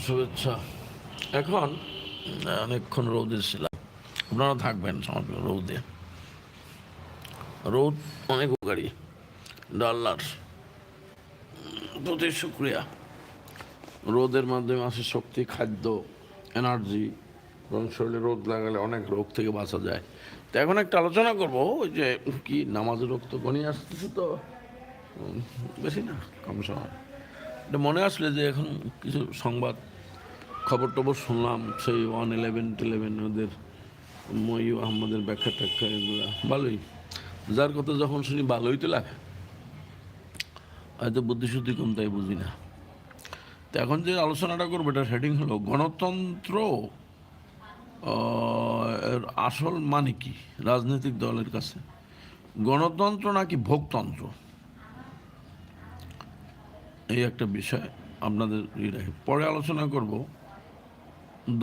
শুভেচ্ছা এখন, অনেকক্ষণ রোদে ছিলাম আপনারা থাকবেন সমগ্র রৌদে। রোদ অনেক উপকারী। ডাল্লার। প্রতি শুক্রিয়া। রোদের মাধ্যমে আসে শক্তি, খাদ্য, এনার্জি, এবং শরীরে রোদ লাগালে অনেক রোগ থেকে বাঁচা যায়। তো এখন একটা আলোচনা করব, ওই যে কি নামাজের রোগ তো গণিয়ে আসতেছে তো? বেশি না, কম সময়। এটা মনে আসলে যে এখন কিছু সংবাদ খবর টবর শুনলাম, সেই ওয়ান ইলেভেন টেলেভেন ওদের ময়ূ আহমদের ব্যাখ্যা ট্যাখ্যা এগুলো। ভালোই। যার কথা যখন শুনি, ভালোই তো লাগে। হয়তো বুদ্ধিশুদ্ধি কম, তাই বুঝি না। তো এখন যে আলোচনাটা করব, এটা হেডিং হলো, গণতন্ত্র এর আসল মানে কি? রাজনৈতিক দলের কাছে। গণতন্ত্র নাকি ভোগতন্ত্র? এই একটা বিষয় আপনাদের রাখি। পরে আলোচনা করব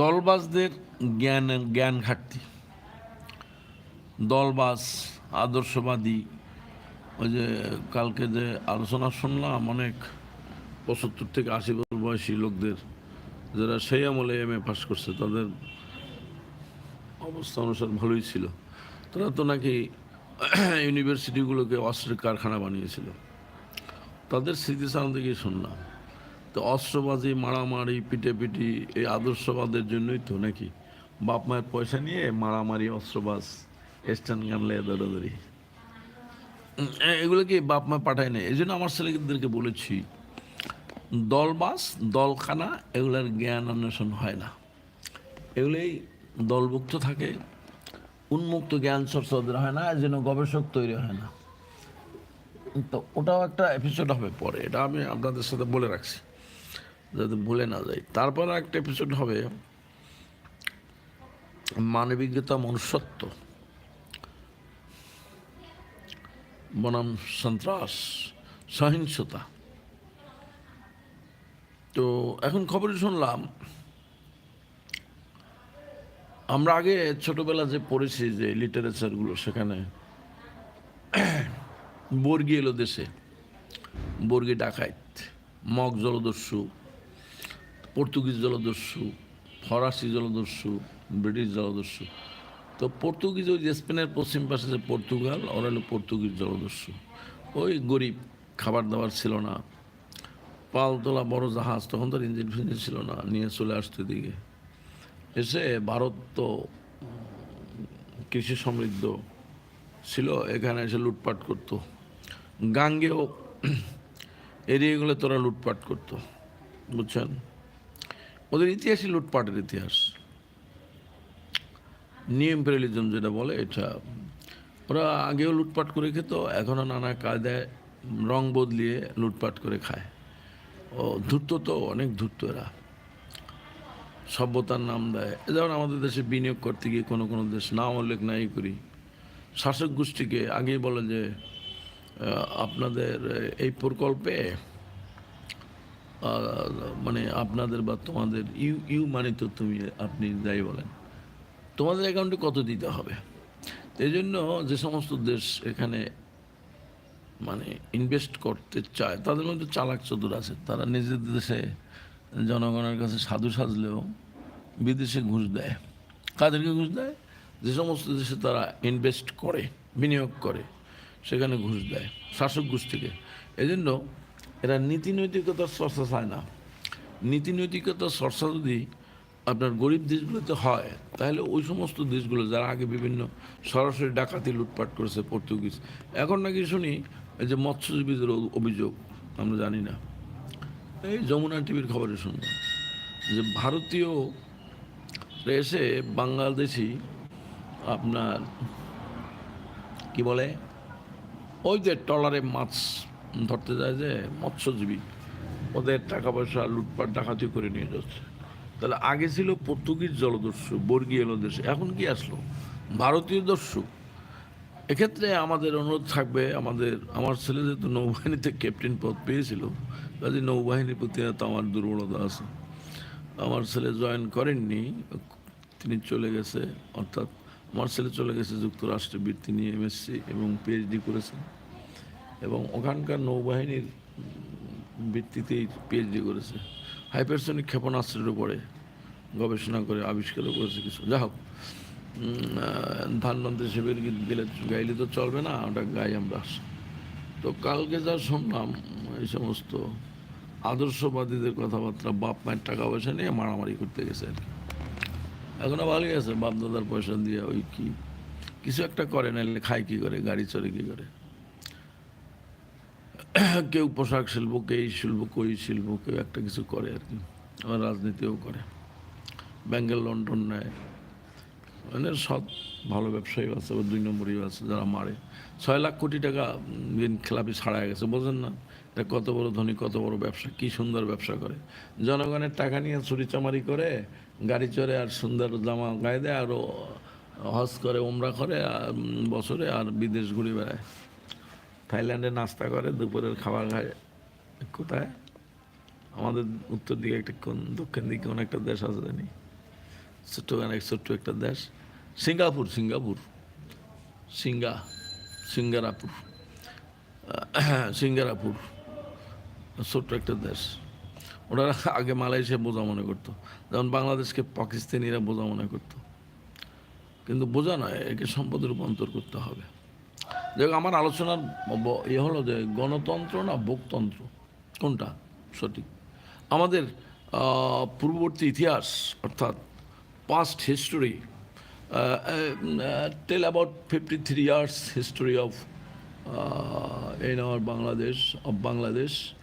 দলবাজদের জ্ঞান জ্ঞান ঘাটতি। দলবাজ, আদর্শবাদী, ওই যে কালকে যে আলোচনা শুনলাম, অনেক পঁচাত্তর থেকে আশি বছর বয়সী লোকদের, যারা সেই আমলে এম এ পাস করছে, তাদের অবস্থা অনুসার ভালোই ছিল। তারা তো নাকি ইউনিভার্সিটিগুলোকে অস্ত্রের কারখানা বানিয়েছিল। তাদের স্মৃতিচারণ থেকেই শুনলাম। তো অস্ত্রবাজি মারামারি পিটি এই আদর্শবাদের জন্যই তো নাকি? বাপ মায়ের পয়সা নিয়ে মারামারি অস্ত্রবাজ স্ট্যান্ড গানলে দৌড়াদৌড়ি। উম, এ- এগুলো কি বাপ মা পাঠায় না এই জন্য আমার ছেলেদেরকে বলেছি দলবাস দলখানা এগুলোর জ্ঞান অন্বেষণ হয় না। এগুলোই দলভুক্ত থাকে উন্মুক্ত জ্ঞান চর্চা হয় না এই জন্য গবেষক তৈরি হয় না। তো ওটাও একটা এপিসোড হবে পরে, এটা আমি আপনাদের সাথে বলে রাখছি। যাতে ভুলে না যাই। তারপর একটা এপিসোড হবে মানবিকতা মনুষ্যত্ব। বনাম সন্ত্রাস, সহিংসতা। তো এখন খবরে শুনলাম, আমরা আগে ছোটবেলা যে পড়েছি যে লিটারেচারগুলো সেখানে বর্গি এলো দেশে। বর্গি ডাকাইত মগ জলদস্যু, পর্তুগিজ জলদস্যু, ফরাসি জলদস্যু, ব্রিটিশ জলদস্যু। তো পর্তুগিজ ওই স্পেনের পশ্চিম পাশে যে পর্তুগাল, ওরা হলো পর্তুগিজ জলদস্যু। ওই গরিব, খাবার দাবার ছিল না। পালতোলা বড় জাহাজ তখন তো ইঞ্জিন ফিঞ্জিন ছিল না, নিয়ে চলে আসতো দিকে এসে ভারত তো কৃষি সমৃদ্ধ ছিল, এখানে এসে লুটপাট করতো। গাঙ্গেও এরিয়াগুলো তোরা লুটপাট করতো, বুঝছেন? ওদের ইতিহাসই লুটপাটের ইতিহাস। নিউ ইম্পেরিয়ালিজম যেটা বলে, এটা ওরা আগেও লুটপাট করে খেত, এখনও নানা কায়দায় রং বদলিয়ে লুটপাট করে খায়। ও ধূর্ত তো, অনেক ধূর্ত এরা। সভ্যতার নাম দেয়। যেমন আমাদের দেশে বিনিয়োগ করতে গিয়ে কোনো কোনো দেশ নাম উল্লেখ নাই করি। শাসক গোষ্ঠীকে আগেই বলে যে আপনাদের এই প্রকল্পে মানে আপনাদের বা তোমাদের ইউ ইউ মানে তো তুমি, আপনি যাই বলেন, তোমাদের অ্যাকাউন্টে কত দিতে হবে? এই জন্য যে সমস্ত দেশ এখানে মানে ইনভেস্ট করতে চায়, তাদের মধ্যে চালাক চতুর আছে। তারা নিজেদের দেশে জনগণের কাছে সাধু সাজলেও বিদেশে ঘুষ দেয়। কাদেরকে ঘুষ দেয়? যে সমস্ত দেশে তারা ইনভেস্ট করে, বিনিয়োগ করে। সেখানে ঘুষ দেয়, শাসক গোষ্ঠীকে এই জন্য এরা নীতি নৈতিকতার চর্চা চায় না। নীতি নৈতিকতার চর্চা যদি আপনার গরিব দেশগুলোতে হয়, তাহলে ওই সমস্ত দেশগুলো যারা আগে বিভিন্ন সরাসরি ডাকাতি, লুটপাট করেছে পর্তুগিজ, এখন নাকি শুনি যে মৎস্যজীবীদের অভিযোগ, আমরা জানি না। এই যমুনা টিভির খবরে শুনলাম যে ভারতীয় এসে বাংলাদেশি আপনার কি বলে? ওই যে ট্রলারে মাছ ধরতে যায় যে মৎস্যজীবী, ওদের টাকা পয়সা লুটপাট, ডাকাতি করে নিয়ে যাচ্ছে। তাহলে আগে ছিল পর্তুগিজ জলদস্যু বর্গীয় দেশে, এখন কি আসলো? ভারতীয় দস্যু। এক্ষেত্রে আমাদের অনুরোধ থাকবে, আমাদের, আমার ছেলে যেহেতু নৌবাহিনীতে ক্যাপ্টেন পদ পেয়েছিল কাজে নৌবাহিনীর প্রতি তো আমার দুর্বলতা আছে। আমার ছেলে জয়েন করেননি, তিনি চলে গেছে, অর্থাৎ আমার ছেলে চলে গেছে, যুক্তরাষ্ট্রে বৃত্তি নিয়ে এমএসসি এবং পিএইচডি করেছেন এবং ওখানকার নৌবাহিনীর ভিত্তিতেই পিএইচডি করেছে। হাইপারসনিক ক্ষেপণাস্ত্রের উপরে গবেষণা করে আবিষ্কারও করেছে কিছু। যা হোক শিবির গীত গেলে গাইলে তো চলবে না, ওটা গাই আমরা তো কালকে যা শুনলাম, এই সমস্ত আদর্শবাদীদের কথাবার্তা বাপ মায়ের টাকা পয়সা নিয়ে মারামারি করতে গেছে আর কি। এখনও ভালোই আছে, বাপ দাদার পয়সা দিয়ে ওই কি, কিছু একটা করে, নাহলে খায় কি করে, গাড়ি চড়ে কি করে। কেউ পোশাক শিল্প কে এই শিল্প কই শিল্প, কেউ একটা কিছু করে আর কি। আবার রাজনীতিও করে। ব্যাঙ্গেল লন্ডন নেয়। মানে সব ভালো ব্যবসায়ী আছে, আবার দুই নম্বরই আছে, যারা মারে। ছয় লাখ কোটি টাকা খেলাপি ছাড়া গেছে, বোঝেন না? এটা কত বড় ধনী, কত বড় ব্যবসা, কি সুন্দর ব্যবসা করে। জনগণের টাকা নিয়ে চুরি চামারি করে গাড়ি চড়ে আর সুন্দর জামা গায়ে দেয়, আরও হজ করে ওমরা করে বছরে আর বিদেশ ঘুরে বেড়ায়। থাইল্যান্ডে নাস্তা করে, দুপুরের খাবার খায়। কোথায়? আমাদের উত্তর দিকে একটা কোন, দক্ষিণ দিকে কোন একটা দেশ আছে, জানি। ছোট্ট অনেক ছোট্ট একটা দেশ। Singapore Singapore. সিঙ্গা, সিঙ্গারাপুর। সিঙ্গারাপুর। ছোট্ট একটা দেশ। ওরা আগে মালয়েশিয়া বোঝা মনে করতো। যেমন বাংলাদেশকে পাকিস্তানিরা বোঝা মনে করতো। কিন্তু বোঝা নয়, একে সম্পদে রূপান্তর করতে হবে। দেখ আমার আলোচনার ব- ইয়ে হলো যে গণতন্ত্র না ভোগতন্ত্র? কোনটা? সঠিক। আমাদের পূর্ববর্তী ইতিহাস, অর্থাৎ past history tell about fifty three years history of in our Bangladesh of Bangladesh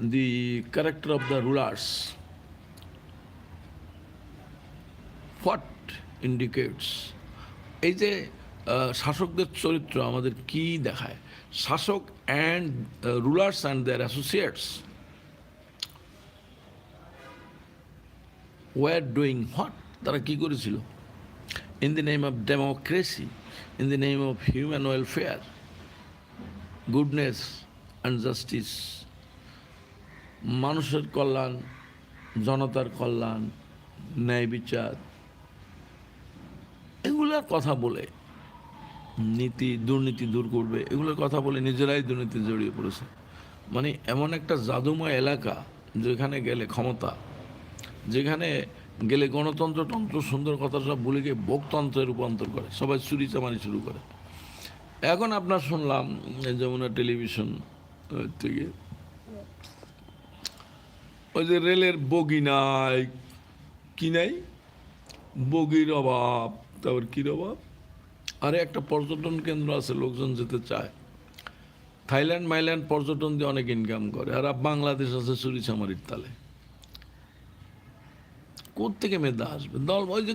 the character of the rulers what indicates এই যে শাসকদের চরিত্র আমাদের কি দেখায়? শাসক and rulers and their associates were doing what তারা কি করেছিল? In the name of democracy in the name of human welfare goodness and justice মানুষের কল্যাণ, জনতার কল্যাণ, ন্যায় বিচার। এগুলোর কথা বলে নীতি, দুর্নীতি দূর করবে। এগুলোর কথা বলে নিজেরাই দুর্নীতি জড়িয়ে পড়েছে। মানে এমন একটা জাদুময় এলাকা যেখানে গেলে ক্ষমতা, যেখানে গেলে গণতন্ত্র তন্ত্র সুন্দর কথা সব ভুলে গিয়ে ভোগতন্ত্রে রূপান্তর করে, সবাই চুরি চামারি শুরু করে। এখন আপনার শুনলাম যমুনা টেলিভিশন থেকে ওই যে রেলের বগি নাই। কি নাই? বগির অভাব। তারপর কির অভাব? আরে একটা পর্যটন কেন্দ্র আছে, লোকজন যেতে চায়। থাইল্যান্ড, মাইল্যান্ড পর্যটন দিয়ে অনেক ইনকাম করে। আর বাংলাদেশ আছে চুরি চামারির তালে। কোথেকে মেধা আসবে? দল ওই যে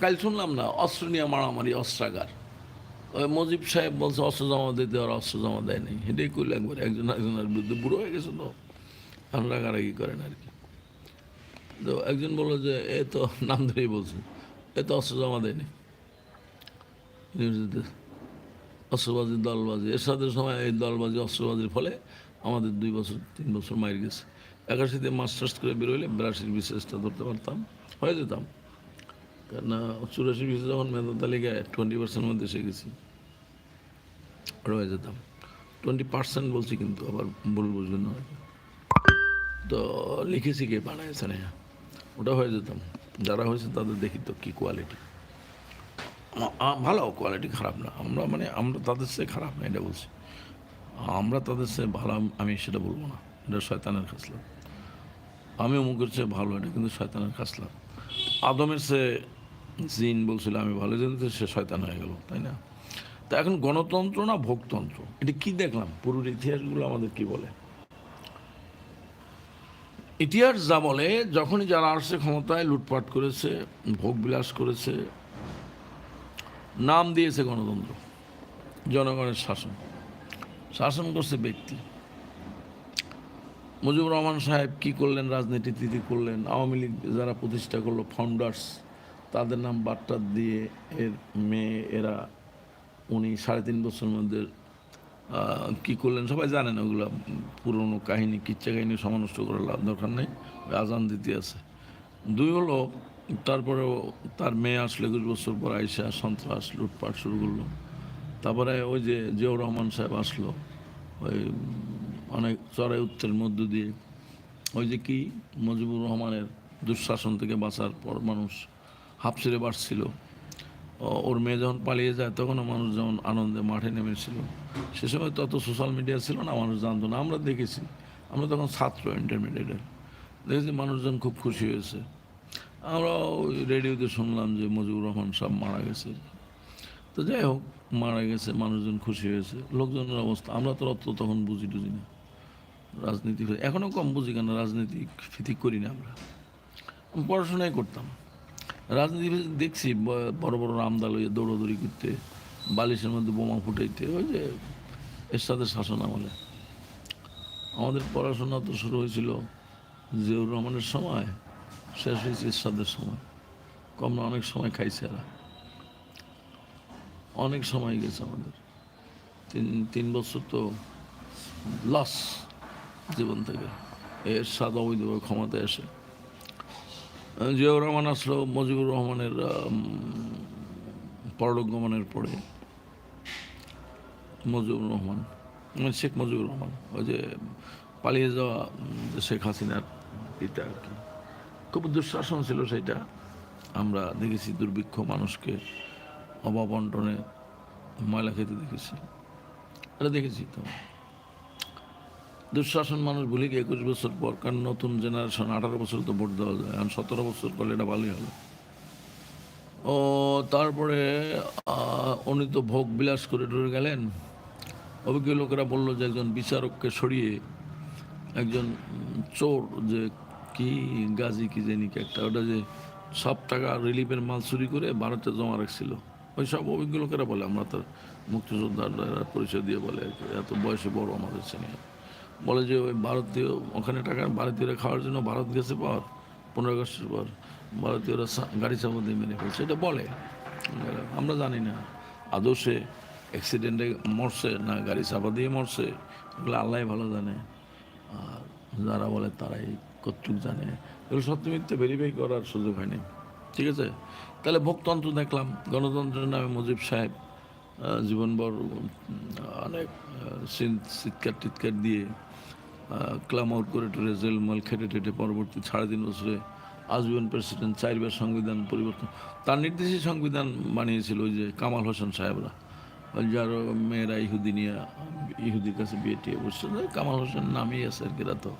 কাল শুনলাম না, অস্ত্র নিয়ে মারামারি, অস্ত্রাগার। ওই মজিব সাহেব বলছে, অস্ত্র জমা দিতে আর অস্ত্র জমা দেয় নাই। এটাই করলে একবার, একজন একজনের বিরুদ্ধে বুড়ো হয়ে গেছে তো। এখন রাগারাগি করেন আর কি? তো একজন বলল যে, এ তো নাম ধরেই বলছে। এ তো অস্ত্র জমা দেয়নি। অস্ত্রবাজি, দলবাজি। এর সাথে সময় এই দলবাজি, অস্ত্রবাজির ফলে আমাদের দুই বছর, তিন বছর মায়ের গেছে। একাশিতে মাস্টার্স করে বেরোলে বিরাশির বিশেষটা ধরতে পারতাম, হয়ে যেতাম। কেন চুরাশি বিশে যখন মেধা তালিকায় টোয়েন্টি পার্সেন্ট মধ্যে এসে গেছি রয়ে যেতাম। টোয়েন্টি পার্সেন্ট বলছি কিন্তু, আবার ভুল বুঝবেন না। তো লিখেছি কে, বানাইছে না। ওটা হয়ে যেতাম যারা হয়েছে তাদের দেখি তো কী কোয়ালিটি ভালো কোয়ালিটি খারাপ না। আমরা মানে আমরা তাদের চেয়ে খারাপ না, এটা বলছি। আমরা তাদের চেয়ে ভালো, আমি সেটা বলব না। এটা শয়তানের খাসলাম আমি অমুকের চেয়ে ভালো, এটা কিন্তু শয়তানের খাসলাম আদমের সে জিন বলছিল, আমি ভালো জানতে সে শয়তান হয়ে গেল, তাই না? তা এখন গণতন্ত্র না ভোগতন্ত্র? এটা কি দেখলাম? পুরোর ইতিহাসগুলো আমাদের কি বলে? ইতিহাস যা বলে, যখনই যারা আসছে ক্ষমতায় লুটপাট করেছে, ভোগ বিলাস করেছে, নাম দিয়েছে গণতন্ত্র, জনগণের শাসন। শাসন করছে ব্যক্তি। মুজিবুর রহমান সাহেব কি করলেন রাজনীতিতে করলেন, আওয়ামী লীগ যারা প্রতিষ্ঠা করল ফাউন্ডার্স তাদের নাম বার্তা দিয়ে এর মেয়ে এরা, উনি সাড়ে তিন বছরের মধ্যে কি করলেন? সবাই জানেন ওগুলো পুরনো কাহিনী, কিচ্ছা কাহিনী সমানষ্ট করার লাভ দরকার নেই, আজান দিতে আছে। দুই হলো, তারপরেও তার মেয়ে আসলো একুশ বছর পর আইসা সন্ত্রাস, লুটপাট শুরু করল। তারপরে ওই যে জিয়াউর রহমান সাহেব আসলো, ওই অনেক চড়াই উত্তরের মধ্য দিয়ে। ওই যে কি, মুজিবুর রহমানের দুঃশাসন থেকে বাঁচার পর মানুষ হাফ ছেড়ে বাড়ছিল ওর মেয়ে যখন পালিয়ে যায়, তখনও মানুষ যেমন আনন্দে মাঠে নেমেছিল। সে সময় তত সোশ্যাল মিডিয়া ছিল না, মানুষ জানতো না। আমরা দেখেছি, আমরা তখন ছাত্র ইন্টারমিডিয়েটের দেখেছি মানুষজন খুব খুশি হয়েছে। আমরা ওই রেডিওতে শুনলাম যে মুজিবুর রহমান সব মারা গেছে। তো যাই হোক, মারা গেছে, মানুষজন খুশি হয়েছে, লোকজনের অবস্থা, আমরা তো অত তখন বুঝি টুঝি না। রাজনীতি এখনও কম বুঝি কেন, রাজনীতি ফিতি করি না আমরা। আমি পড়াশোনাই করতাম। রাজনীতি দেখছি বড় বড় রামদা লইয়ে দৌড়াদৌড়ি করতে। বালিশের মধ্যে বোমা ফুটাইতে ওই যে এরশাদের শাসন আমলে। আমাদের পড়াশোনা তো শুরু হয়েছিল জিয়াউর রহমানের সময় শেষ হয়েছে এরশাদের সময়। কম না অনেক সময় খাইছে এরা। অনেক সময় গেছে আমাদের। তিন তিন বছর তো লস জীবন থেকে। এর স্বাদ অবৈধভাবে ক্ষমতায় আহ, জিয়াউর রহমান আসলো মুজিবুর রহমানের পরলোক গমনের পরে। মুজিবুর রহমান মানে শেখ মুজিবুর রহমান, ওই যে পালিয়ে যাওয়া শেখ হাসিনার এটা আর কি। খুব দুঃশাসন ছিল সেটা। আমরা দেখেছি দুর্ভিক্ষ মানুষকে অভাব বন্টনে ময়লা খেতে দেখেছি। এটা দেখেছি তো। দুঃশাসন মানুষ ভুলে গিয়ে একুশ বছর পর, কারণ নতুন জেনারেশন আঠারো বছর তো ভোট দেওয়া যায় এখন সতেরো বছর করলে এটা ভালোই হবে। ও, তারপরে উনি তো ভোগ বিলাস করে ডরে গেলেন। অভিজ্ঞ লোকেরা বলল যে একজন বিচারককে সরিয়ে একজন চোর যে কি গাজী কি জানি একটা, ওটা যে সব টাকা রিলিফের মাল চুরি করে ভারতে জমা রাখছিল। ওই সব অভিজ্ঞ লোকেরা বলে, আমরা তো মুক্তিযোদ্ধার পরিচয় দিয়ে বলে এত বয়সে বড় আমাদের শ্রেণি বলে যে ওই ভারতীয়, ওখানে টাকা ভারতীয়রা খাওয়ার জন্য ভারত গেছে পর, পনেরো আগস্টের পর ভারতীয়রা গাড়ি চাপা দিয়ে মেরে ফেলছে। এটা বলে। আমরা জানি না। আদৌ সে অ্যাক্সিডেন্টে মরছে না, গাড়ি চাপা দিয়ে মরছে, এগুলো আল্লাহ ভালো জানে। আর যারা বলে তারাই কতটুক জানে। এগুলো সত্য মিথ্যে ভেরিফাই করার সুযোগ হয়নি। ঠিক আছে? তাহলে ভোগতন্ত্র দেখলাম। গণতন্ত্রের নামে মুজিব সাহেব জীবনভর অনেক চিৎকার টিৎকার দিয়ে ক্লামাউট করে টরে জেলমাল খেটে টেটে পরবর্তী সাড়ে তিন বছরে আজীবন প্রেসিডেন্ট চারবার সংবিধান পরিবর্তন। তার নির্দেশে সংবিধান বানিয়েছিল ওই যে কামাল হোসেন সাহেবরা। যার মেয়েরা ইহুদি নিয়ে, ইহুদির কাছে বিয়ে টিয়ে বসছে। ওই কামাল হোসেন নামেই আছে আর কি এরা তো।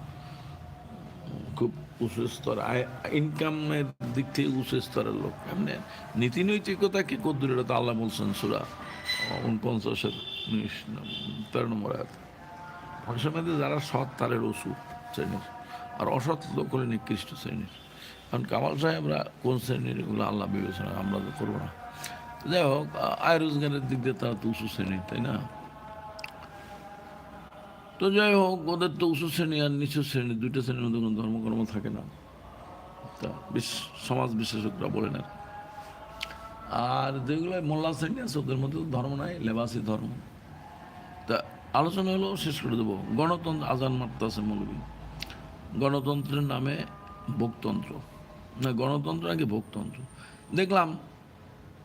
খুব উঁচু স্তর। আয়, ইনকামের দিক থেকে উঁচু স্তরের লোক। এমনি নীতি নৈতিকতা কি কদ্দুর? তো আল্লাহ বলছেন সুরা উনপঞ্চাশের উনিশ তেরো নম্বর আয়াত। মধ্যে যারা সৎ, তাদের ওষুধ শ্রেণির। আর অসৎ লোক হলে নিকৃষ্ট শ্রেণির। কারণ কামাল সাহেবরা কোন শ্রেণির এগুলো আল্লাহ বিবেচনা, আমরা তো করব না। যাই হোক, আয় রোজগারের দিক দিয়ে তারা তো উঁচু শ্রেণির, তাই না? তো যাই হোক, ওদের তো উঁচু শ্রেণি আর নিচু শ্রেণি, দুইটা শ্রেণির মধ্যে কোনো ধর্মকর্ম থাকে না। তা সমাজ বিশেষজ্ঞরা বলেন আর আর যেগুলো মোল্লা শ্রেণি আছে, ওদের মধ্যে ধর্ম নাই, লেবাসি ধর্ম। তা আলোচনা হলো, শেষ করে দেবো। গণতন্ত্র, আজান মারতে আছে মৌলবী। গণতন্ত্রের নামে ভোগতন্ত্র। না, গণতন্ত্র আগে ভোগতন্ত্র? দেখলাম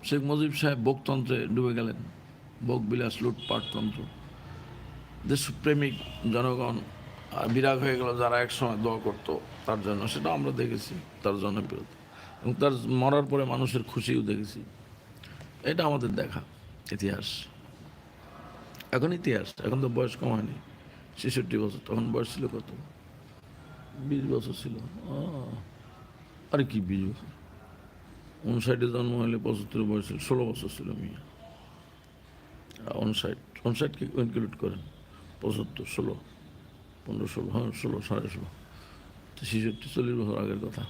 শেখ মুজিব সাহেব ভোগতন্ত্রে ডুবে গেলেন। ভোগ বিলাস লুটপাটতন্ত্র দেশপ্রেমিক জনগণ বিরাগ হয়ে গেল যারা একসময় দোয়া করতো তার জন্য। সেটা আমরা দেখেছি তার জনপ্রিয়তা। এবং তার মরার পরে মানুষের খুশিও দেখেছি। এটা আমাদের দেখা, ইতিহাস। এখন ইতিহাস, এখন তো বয়স কম হয়নি। ছেষট্টি বছর, তখন বয়স ছিল কত? বিশ বছর ছিল। আরে কি বিশ বছর? উনষাটে জন্ম হলে পঁচাত্তর বয়স ছিল ষোলো বছর ছিল মিয়া। অনসাইট অনসাইটকে ইনক্লুড করেন। পঁচাত্তর, ষোলো, পনেরো, ষোলো হ্যাঁ ষোলো, সাড়ে ষোলো। ছেষট্টি চল্লিশ বছর আগের কথা।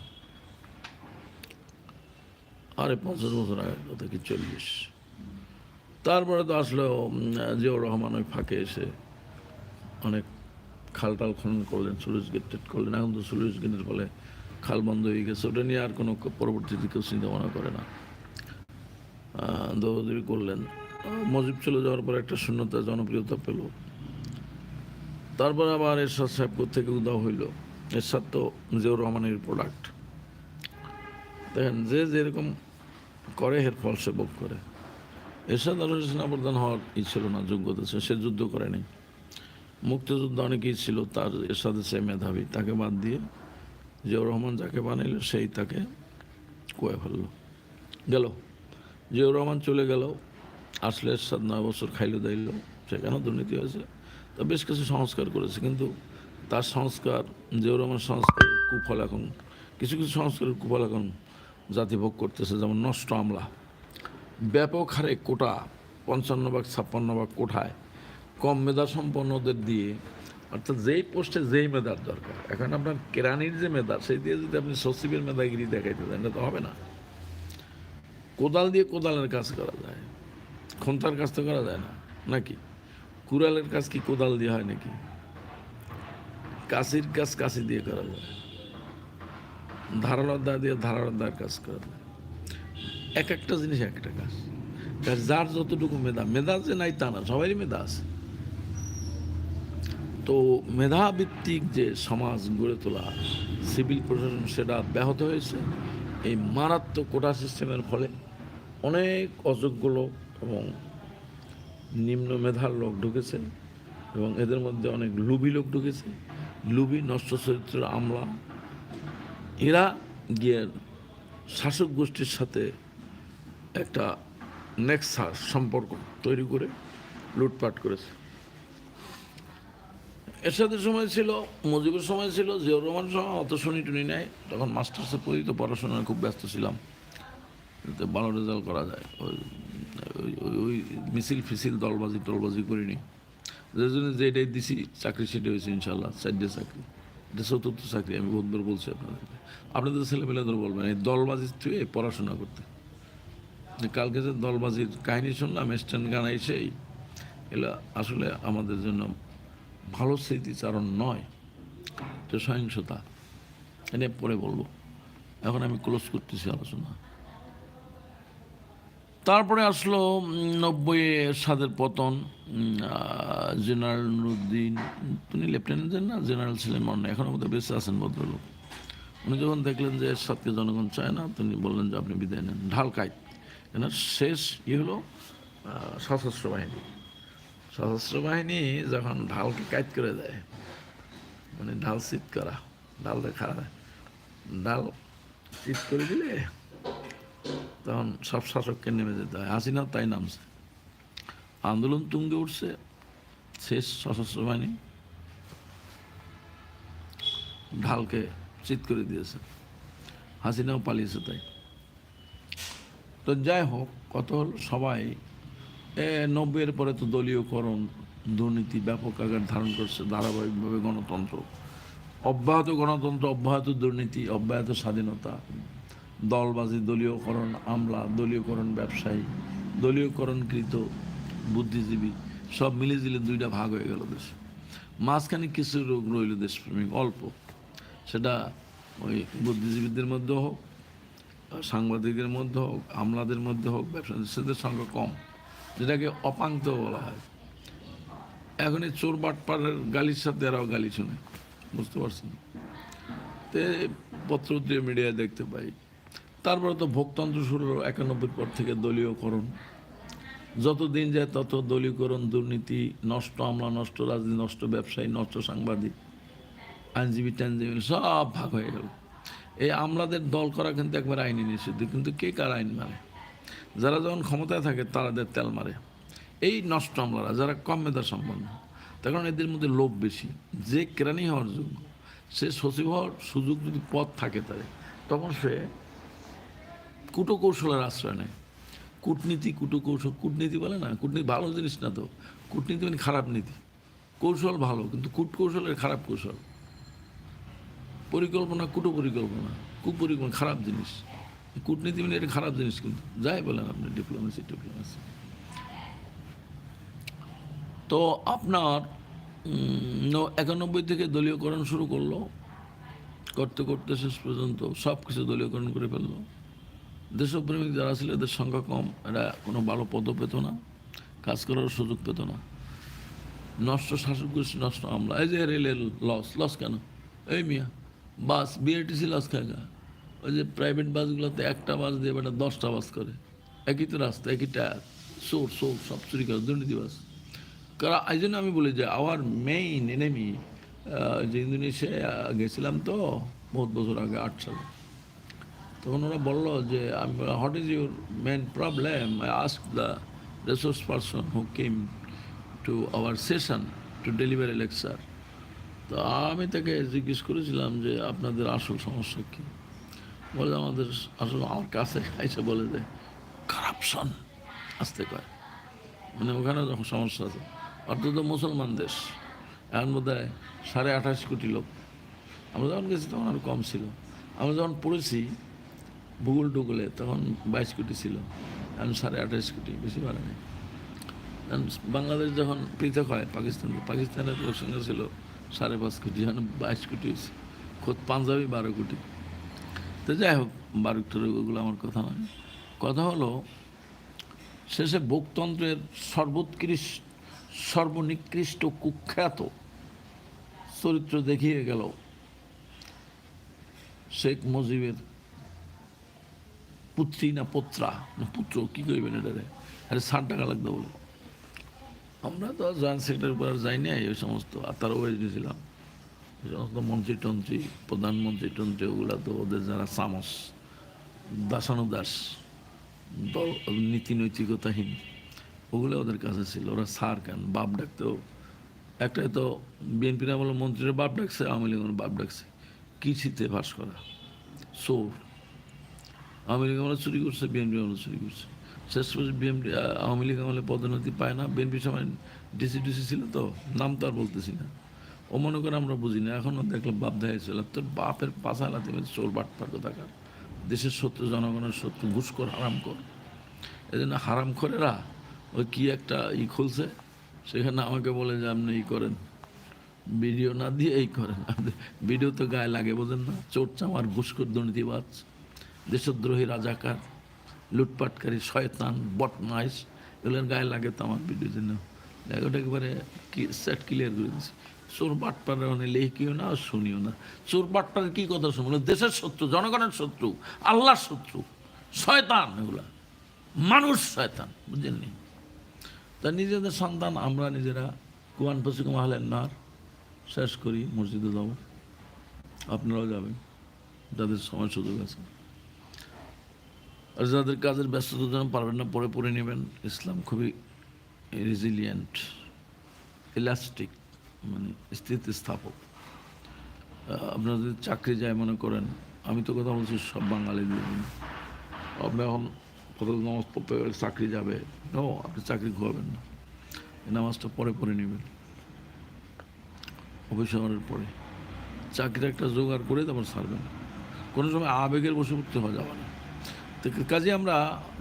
আরে পঞ্চাশ বছর আগের কথা কি চল্লিশ? তারপরে তো আসলো জিয়াউর রহমান ওই ফাঁকে এসে অনেক খাল টাল খনন করলেন সুলুজ গেট করলেন। এখন তো সুলুজ গেটের ফলে খাল বন্ধ হয়ে গেছে, ওটা নিয়ে আর কোনো পরবর্তীতে কেউ চিন্তা ভাবনা করে না। দৌড়দৌড়ি করলেন। মজিব চলে যাওয়ার পর একটা শূন্যতা, জনপ্রিয়তা পেল। তারপর আবার এরশাদ সাহেব থেকে উদাও হইল। এরশাদ তো জিয়াউর রহমানের প্রোডাক্ট দেখেন, যে যেরকম করে, এর ফল সে ভোগ করে। এরশাদ আরও সেনাপ্রধান হওয়ার ই ছিল না, যোগ্যতা ছিল, সে যুদ্ধ করেনি। মুক্তিযুদ্ধ অনেকেই ছিল, তার এর সাথে সে মেধাবী, তাকে বাদ দিয়ে জিয়াউর রহমান যাকে বানাইল, সেই তাকে কয়ে ফেলল। গেল। জিয়াউর রহমান চলে গেল, আসলে সাত নয় বছর খাইলো দাইল সেখানেও দুর্নীতি হয়েছে? তা বেশ কিছু সংস্কার করেছে, কিন্তু তার সংস্কার, জিয়াউর রহমান সংস্কার কুফল এখন, কিছু কিছু সংস্কারের কুফল এখন জাতি ভোগ করতেছে, যেমন নষ্ট আমলা। ব্যাপক হারে কোটা, পঞ্চান্ন ভাগ, ছাপ্পান্ন ভাগ কোঠায়, কম মেধা সম্পন্নদের দিয়ে অর্থাৎ যেই পোস্টে যেই মেধার দরকার। এখন আপনার কেরানির যে মেধা, সেই দিয়ে যদি আপনি সচিবের মেধাগিরি দেখাইতে এটা তো হবে না। কোদাল দিয়ে কোদালের কাজ করা যায়। খন্তার কাজ তো করা যায় না, নাকি? কুড়ালের কাজ কি কোদাল দিয়ে হয় নাকি? কাশির কাজ কাশি দিয়ে করা যায়। ধারালর দা দিয়ে ধারালর দার কাজ করা যায়। এক একটা জিনিস এক একটা কাজ যার যতটুকু মেধা মেধা যে নাই তা না, সবারই মেধা আছে। তো মেধাভিত্তিক যে সমাজ গড়ে তোলা, সিভিল প্রশাসন সেটা ব্যাহত হয়েছে। এই মারাত্মক কোটা সিস্টেমের ফলে অনেক অযোগ্য লোক এবং নিম্ন মেধার লোক ঢুকেছে এবং এদের মধ্যে অনেক লুবি লোক ঢুকেছে। লুবি নষ্ট চরিত্রের আমলা, এরা গিয়ে শাসক গোষ্ঠীর সাথে একটা নেক্সা সম্পর্ক তৈরি করে লুটপাট করেছে। এরশাদের সময় ছিল, মুজিবের সময় ছিল, জিয়াউর রহমান সময়, অত শুনি টুনি নেয় তখন মাস্টার্সে তো পড়াশোনায় খুব ব্যস্ত ছিলাম। যাতে ভালো রেজাল্ট করা যায়। ওই, ওই- মিছিল ফিছিল দলবাজি টলবাজি করিনি। যে জন্য যেটাই দিছি, চাকরি সেটা হয়েছে ইনশাল্লাহ চারটে চাকরি। এটা চতুর্থ চাকরি, আমি বহুতবার বলছি আপনাদেরকে আপনাদের ছেলেমেয়েদের বলবেন, এই দলবাজি থেকে পড়াশোনা করতে। কালকে যে দলবাজির কাহিনী শুনলাম, স্ট্যান্ড গান এসেই, এগুলো আসলে আমাদের জন্য ভালো স্মৃতিচারণ নয় এটা সহিংসতা। এটা পরে বলব। এখন আমি ক্লোজ করতেছি আলোচনা। তারপরে আসলো নব্বই সাদের পতন জেনারেল নুরুদ্দিন, তিনি লেফটেন্যান্ট না, জেনারেল ছিলেন মনে এখনও বোধহয় বেঁচে আছেন ভদ্রলোক। উনি যখন দেখলেন যে সত্যি জনগণ চায় না, তিনি বললেন যে আপনি বিদায় নেন। ঢাল কাইত শেষ ইয়ে হলো সশস্ত্র বাহিনী। সশস্ত্র বাহিনী যখন ঢালকে কাইত করে দেয় মানে ঢাল চিত করা, ঢাল দেখা ঢাল চিত করে দিলে তখন সব শাসককে নেমে যেতে হয়। হাসিনা তাই নামছে। আন্দোলন তুঙ্গে উঠছে, শেষ সশস্ত্র বাহিনী ঢালকে চিত করে দিয়েছে। হাসিনাও পালিয়েছে তাই। তো যাই হোক, কত সবাই নব্বইয়ের পরে তো দলীয়করণ দুর্নীতি ব্যাপক আকার ধারণ করছে ধারাবাহিকভাবে গণতন্ত্র। অব্যাহত গণতন্ত্র, অব্যাহত দুর্নীতি, অব্যাহত স্বাধীনতা। দলবাজি, দলীয়করণ আমলা, দলীয়করণ ব্যবসায়ী, দলীয়করণকৃত বুদ্ধিজীবী, সব মিলে জিলে দুইটা ভাগ হয়ে গেল দেশ। মাঝখানে কিছু রোগ রইল দেশপ্রেমিক, অল্প। সেটা ওই বুদ্ধিজীবীদের মধ্যে হোক সাংবাদিকদের মধ্যে হোক, আমলাদের মধ্যে হোক, ব্যবসায়ীদের সংখ্যা কম। যেটাকে অপাঙ্ক্ত বলা হয়। এখন এই চোর বাটপাড়ের গালির সাথে এরাও গালি শুনে। বুঝতে পারছেন? তে পত্রত্রীয় মিডিয়ায় দেখতে পাই। তারপরে তো ভোগতন্ত্র শুরু একানব্বই পর থেকে দলীয়করণ। যত দিন যায় তত দলীয়করণ, দুর্নীতি, নষ্ট আমলা, নষ্ট রাজনীতি, নষ্ট ব্যবসায়ী, নষ্ট সাংবাদিক, আইনজীবী, টাইনজীবী সব ভাগ হয়ে গেল। এই আমলাদের দল করা কিন্তু একবার আইনি নিষিদ্ধ। কিন্তু কে কার আইন মানে? যারা যখন ক্ষমতায় থাকে তারাদের তেল মারে। এই নষ্ট আমলারা, যারা কম মেধা সম্পন্ন। তার কারণ এদের মধ্যে লোভ বেশি। যে কেরানি হওয়ার যোগ্য, সে সচিব হওয়ার সুযোগ যদি পথ থাকে তারে তখন সে কুটো কৌশলের আশ্রয় নেয়। কূটনীতি কুটো কৌশল কূটনীতি বলে না, কূটনীতি ভালো জিনিস না তো। কূটনীতি মানে খারাপ নীতি। কৌশল ভালো, কিন্তু কূট কৌশলের খারাপ কৌশল। পরিকল্পনা কুটো পরিকল্পনা কুপরিকল্পনা, খারাপ জিনিস। কূটনীতি মানে এটা খারাপ জিনিস কিন্তু। যাই বলেন আপনি ডিপ্লোমেসি ডিপ্লোমেসি তো আপনার একানব্বই থেকে দলীয়করণ শুরু করল, করতে করতে শেষ পর্যন্ত সব কিছু দলীয়করণ করে ফেলল। দেশপ্রেমিক যারা ছিল, এদের সংখ্যা কম, এরা কোনো ভালো পদ পেত না, কাজ করার সুযোগ পেত না। নষ্ট শাসক গোষ্ঠী, নষ্ট আমলা এই যে রেলের লস লস কেন? এই মিয়া, বাস বিআরটিসি লস খায়। ওই যে প্রাইভেট বাসগুলোতে একটা বাস দিয়ে বেটা দশটা বাস করে। একই তো রাস্তা, একই টায়ার সোর সোর সব চুরি করে, দুর্নীতি বাস কারণ এই জন্য আমি বলি যে আওয়ার মেইন এনেমি যে ইন্দোনেশিয়া গেছিলাম তো বহুত বছর আগে, আট সালে। তখন ওরা বলল যে আমি what is your main problem I ask the resource person who came to our session to deliver lecture তো আমি তাকে জিজ্ঞেস করেছিলাম যে, আপনাদের আসল সমস্যা কী? বলে আমাদের আসলে আমার কাছে এসে বলে যে কারাপশন আসতে কয়। মানে ওখানে যখন সমস্যা আছে অর্থাৎ মুসলমান দেশ এখন বোধ হয় সাড়ে আঠাশ কোটি লোক। আমরা যখন গেছি তখন আরও কম ছিল। আমরা যখন পড়েছি ভূগোল টুগোলে তখন বাইশ কোটি ছিল, এখন সাড়ে আঠাশ কোটি, বেশি বাড়ে নাই। বাংলাদেশ যখন পৃথক হয় পাকিস্তান পাকিস্তানের লোকসংখ্যা ছিল সাড়ে পাঁচ কোটি, এখন বাইশ কোটি হয়েছে। খোদ পাঞ্জাবি বারো কোটি। তো যাই হোক বারুক টরুক ওগুলো আমার কথা নয়। কথা হলো, শেষে ভোগতন্ত্রের সর্বোৎকৃষ্ট, সর্বনিকৃষ্ট কুখ্যাত চরিত্র দেখিয়ে গেল শেখ মুজিবের পুত্রী না পুত্রা। না পুত্র, কি করবেন এটারে? আরে ষাট টাকা লাগতো বলে। আমরা তো জয়েন্ট সেক্রেটারি আর যাই নাই ওই সমস্ত, আর তারও এই মন্ত্রী টন্ত্রী প্রধানমন্ত্রী টন্ত্রী ওগুলা তো ওদের যারা চামচ দাসানুদাস দল নীতি নৈতিকতাহীন ওগুলো ওদের কাছে ছিল। ওরা সার কেন বাপ ডাকতেও একটাই তো বিএনপির আমলে মন্ত্রীরা বাপ ডাকছে, আওয়ামী লীগ আমলে বাপ ডাকছে। কৃষিতে বাস করা, চোর। আওয়ামী লীগ আমলে চুরি করছে, বিএনপি আমলে চুরি করছে। শেষ পর্যন্ত বিএনপি আওয়ামী লীগ আমলে পদোন্নতি পায় না। বিএনপি সময় ডিসি ডিসি ছিল তো, নাম তো আর বলতেছি না। ও মনে করে আমরা বুঝি না এখনও দেখলাম বাপ দেখা ছিল তোর বাপের পাশা হালাতে চোর বাটপার কোথাকার? দেশের শত্রু, জনগণের শত্রু ঘুষখোর হারাম কর। এই জন্য হারাম করেরা ওই কী একটা ই খুলছে, সেখানে আমাকে বলে যে আপনি ই করেন। ভিডিও না দিয়ে এই করেন ভিডিও তো গায়ে লাগে, বোঝেন না? চোর চামার ঘুষখোর দুর্নীতিবাজ। দেশদ্রোহী, রাজাকার, লুটপাটকারী, শয়তান বটমাইশ এগুলোর গায়ে লাগে তো আমার ভিডিও। জন্য ওটা একেবারে কি সেট ক্লিয়ার করে দিচ্ছি চোর বাটপাড়া মানে লেখিও না, শুনিও না। চোর বাটপাড়ের কী কথা শুনব? দেশের শত্রু, জনগণের শত্রু, আল্লাহর শত্রু। শয়তান এগুলা। মানুষ শয়তান বুঝলেননি তা নিজেদের সন্তান, আমরা নিজেরা কুয়ান পশিকুম আহলেন নার। শেষ করি মসজিদে যাব। আপনারাও যাবেন, যাদের সময় সুযোগ আছে। আর যাদের কাজের ব্যস্ততার জন্য পারবেন না পরে পড়ে নেবেন। ইসলাম খুবই রেজিলিয়েন্ট ইলাস্টিক মানে স্থিতিস্থাপক আপনার যদি চাকরি যায় মনে করেন, আমি তো কথা বলছি সব বাঙালি দিয়ে আপনি এখন কত নামাজ পড়তে গেলে চাকরি যাবে? নো, আপনি চাকরি খোয়াবেন না। এই নামাজটা পরে পরে নেবেন। আওয়ারের পরে। চাকরির একটা জোগাড় করে তারপর ছাড়বেন কোনো সময় আবেগের বশবর্তী হওয়া যাবে না। তো কাজে আমরা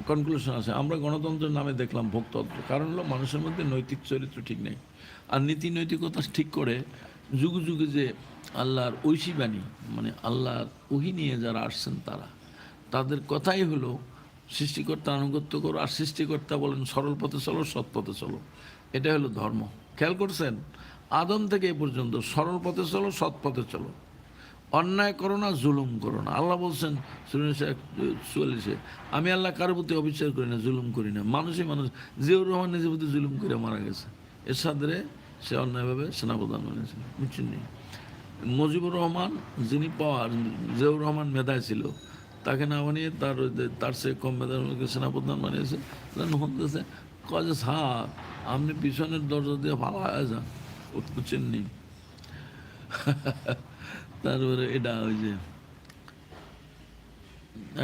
কনক্লুশন আছে। আমরা গণতন্ত্রের নামে দেখলাম ভোগতন্ত্র কারণ হলো মানুষের মধ্যে নৈতিক চরিত্র ঠিক নেই। আর নীতি নৈতিকতা ঠিক করে যুগে যুগে যে আল্লাহর ঐশী বাণী মানে আল্লাহর ওহি নিয়ে যারা আসছেন তারা, তাদের কথাই হলো সৃষ্টিকর্তা আনুগত্য করো, আর সৃষ্টিকর্তা বলেন সরল পথে চলো, সৎ পথে চলো। এটা হলো ধর্ম। খেয়াল করছেন? আদম থেকে এ পর্যন্ত সরল পথে চলো, সৎ পথে চলো। অন্যায় করো না, জুলুম করো না। আল্লাহ বলছেন চুয়াল্লিশে, আমি আল্লাহ কারোর প্রতি অবিচার করি না, জুলুম করি না। মানুষই মানুষ, জিয়াউর রহমান নিজের প্রতি জুলুম করে মারা গেছে। এর সাথে সে অন্যায়ভাবে সেনাপ্রধান বানিয়েছে বুঝছেন নি মুজিবুর রহমান, যিনি পাওয়ার, জিয়াউর রহমান মেধায় ছিল, তাকে না বানিয়ে তার তার সে কম মেধার লোককে সেনাপ্রধান বানিয়েছে। হতেছে কয় যে আপনি পিছনের দরজা দিয়ে ভালো হয়ে যান বুঝছেন নি তারপরে এটা ওই যে,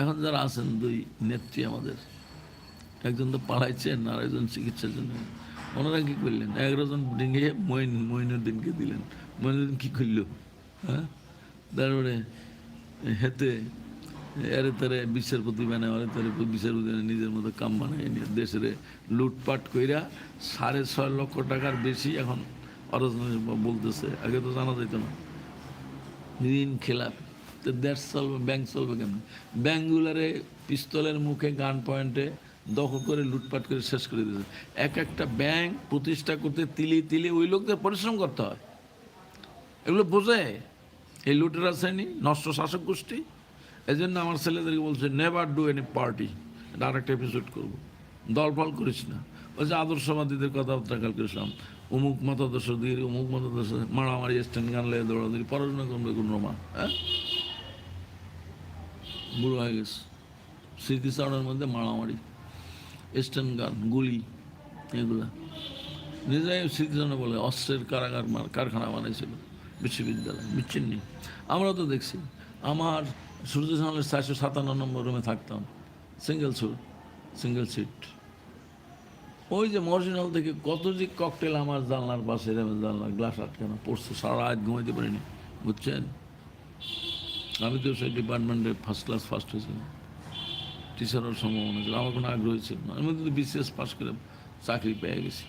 এখন যারা আছেন দুই নেত্রী আমাদের, একজন তো পাড়াইছেন আর একজন চিকিৎসার জন্য। ওনারা কি করলেন? একজন ডিঙ্গে মইন মইনুদ্দিনকে দিলেন। মইনুদ্দিন কি করল? হ্যাঁ? তারপরে হেতে এরে তারে বিচারপতি বানায় ওরে তারে বিচারপতি নিজের মতো কাম বানায় নিয়ে দেশের লুটপাট কইরা সাড়ে ছয় লক্ষ টাকার বেশি এখন অরজন বলতেছে। আগে তো জানা যেত না। ঋণ খেলাপ তো দেশ চলবে ব্যাংক চলবে কেমন? ব্যাংকগুলারে পিস্তলের মুখে গান পয়েন্টে দখল করে লুটপাট করে শেষ করে দিয়েছে। এক একটা ব্যাংক প্রতিষ্ঠা করতে তিলি তিলি ওই লোকদের পরিশ্রম করতে হয়। এগুলো বোঝে? এই লুটেরা শ্রেণি নষ্ট শাসক গোষ্ঠী। এই জন্য আমার ছেলেদেরকে বলছে নেভার ডু এনি পার্টি এটা আরেকটা এপিসোড করব। দলফল করিস না। ওই যে আদর্শবাদীদের কথাবার্তা কাল করেছিলাম অমুক মতাদর্শ দিয়ে, অমুক মতাদর্শ মারামারি, স্ট্যান্ড গান লেগে দৌড়াদৌড়ি, পড়াশোনা করবে কোন রমা হ্যাঁ? বুড়ো হয়ে গেছে। স্মৃতিচারণের মধ্যে মারামারি, স্ট্যান্ড গান, গুলি, এগুলা। নিজেরাই স্মৃতিচারণে বলে, অস্ত্রের কারাগার কারখানা বানিয়েছিল বিশ্ববিদ্যালয় বিচ্ছিন্নি আমরা তো দেখছি, আমার সূর্য সামলের চারশো সাতান্ন নম্বর রুমে থাকতাম, সিঙ্গেল সুট সিঙ্গেল সিট। ওই যে মর্জিনাল থেকে কত যে ককটেল আমার জানলার পাশে জানলার গ্লাস আটকানো, পড়ছে, সারা রাত ঘুমাইতে পারিনি, বুঝছেন? আমি তো সেই ডিপার্টমেন্টে ফার্স্ট ক্লাস ফার্স্ট হয়েছিলাম। টিচারের সম্ভাবনা ছিল, আমার কোনো আগ্রহ ছিল না। আমি তো বিসিএস পাস করে চাকরি পেয়ে গেছি।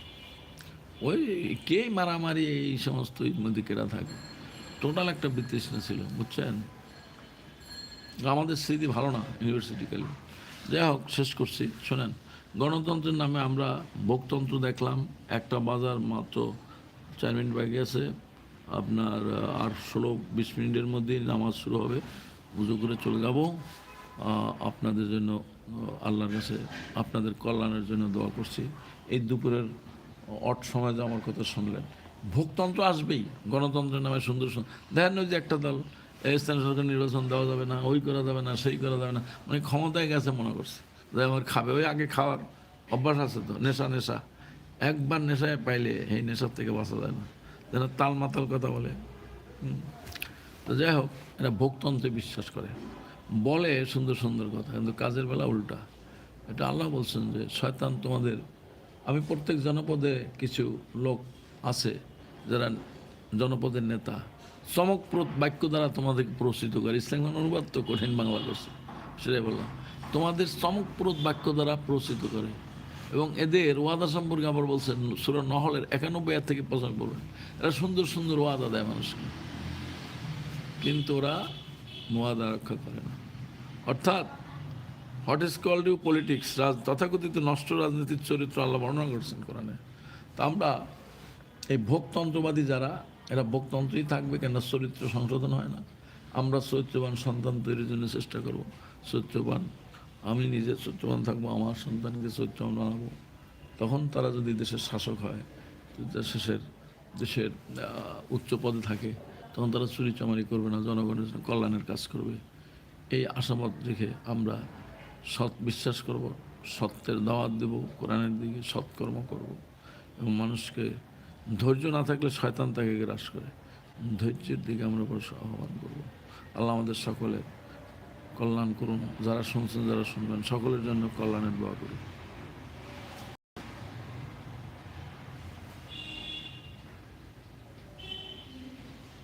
ওই কে মারামারি, এই সমস্ত মধ্যে কেরা থাকে? টোটাল একটা বিতৃষ্ণা ছিল, বুঝছেন? আমাদের স্মৃতি ভালো না ইউনিভার্সিটি ইউনিভার্সিটিক্যালি যাই হোক, শেষ করছি, শোনেন। গণতন্ত্রের নামে আমরা ভোগতন্ত্র দেখলাম। একটা বাজার মাত্র চার মিনিট বাকি আছে। আপনার আর ষোলো বিশ মিনিটের মধ্যেই নামাজ শুরু হবে। পুজো করে চলে যাব। আপনাদের জন্য আল্লাহর কাছে আপনাদের কল্যাণের জন্য দোয়া করছি। এই দুপুরের অট সময় যে আমার কথা শুনলেন। ভোগতন্ত্র আসবেই। গণতন্ত্রের নামে সুন্দর সুন্দর দেখেন যে একটা দল স্থানীয় সরকার নির্বাচন দেওয়া যাবে না, ওই করা যাবে না, সেই করা যাবে না। মানে ক্ষমতায় গেছে মনে করছে। যে আমার খাবে, ওই আগে খাওয়ার অভ্যাস আছে তো, নেশা নেশা। একবার নেশায় পাইলে এই নেশার থেকে বাঁচা যায় না। যেন তাল মাতাল কথা বলে। তো যাই হোক এরা ভোগতন্ত্রে বিশ্বাস করে। বলে সুন্দর সুন্দর কথা, কিন্তু কাজের বেলা উল্টা। এটা আল্লাহ বলছেন যে, শয়তান তোমাদের আমি প্রত্যেক জনপদে কিছু লোক আছে যারা জনপদের নেতা। চমকপ্রদ বাক্য দ্বারা তোমাদেরকে প্রস্তুত করে। ইসলাম অনুবাদ তো কঠিন বাংলা করছে। সেটাই বললাম। তোমাদের চমকপ্রদ বাক্য দ্বারা প্রস্তুত করে। এবং এদের ওয়াদা সম্পর্কে আবার বলছেন সুরা নহলের একানব্বই হাজার থেকে পছন্দ করবেন এরা সুন্দর সুন্দর ওয়াদা দেয় মানুষকে। কিন্তু ওরা ওয়াদা রক্ষা করে না। অর্থাৎ, what is called you politics? রাজ, তথাকথিত নষ্ট রাজনীতির চরিত্র আল্লাহ বর্ণনা করছেন কোরআনে। তা আমরা এই ভোগতন্ত্রবাদী যারা, এরা ভোগতন্ত্রই থাকবে কেন? চরিত্র সংশোধন হয় না। আমরা চরিত্রবান সন্তান তৈরির জন্য চেষ্টা করব। চরিত্রবান আমি নিজে চরিত্রবান থাকব, আমার সন্তানকে চরিত্রবান বানাবো। তখন তারা যদি দেশের শাসক হয় দেশের দেশের উচ্চ পদে থাকে, তখন তারা চুরি চামারি করবে না, জনগণের কল্যাণের কাজ করবে। এই আশাবাদ রেখে আমরা সৎ বিশ্বাস করব, সত্যের দাওয়াত দেব, কোরআনের দিকে সৎকর্ম করব এবং মানুষকে ধৈর্য না থাকলে শয়তান তাকে গ্রাস করে। ধৈর্যের দিকে আমরা আহ্বান করব। আল্লাহ আমাদের সকলের কল্যাণ করুন যারা শুনছেন যারা শুনবেন সকলের জন্য কল্যাণের দোয়া করি।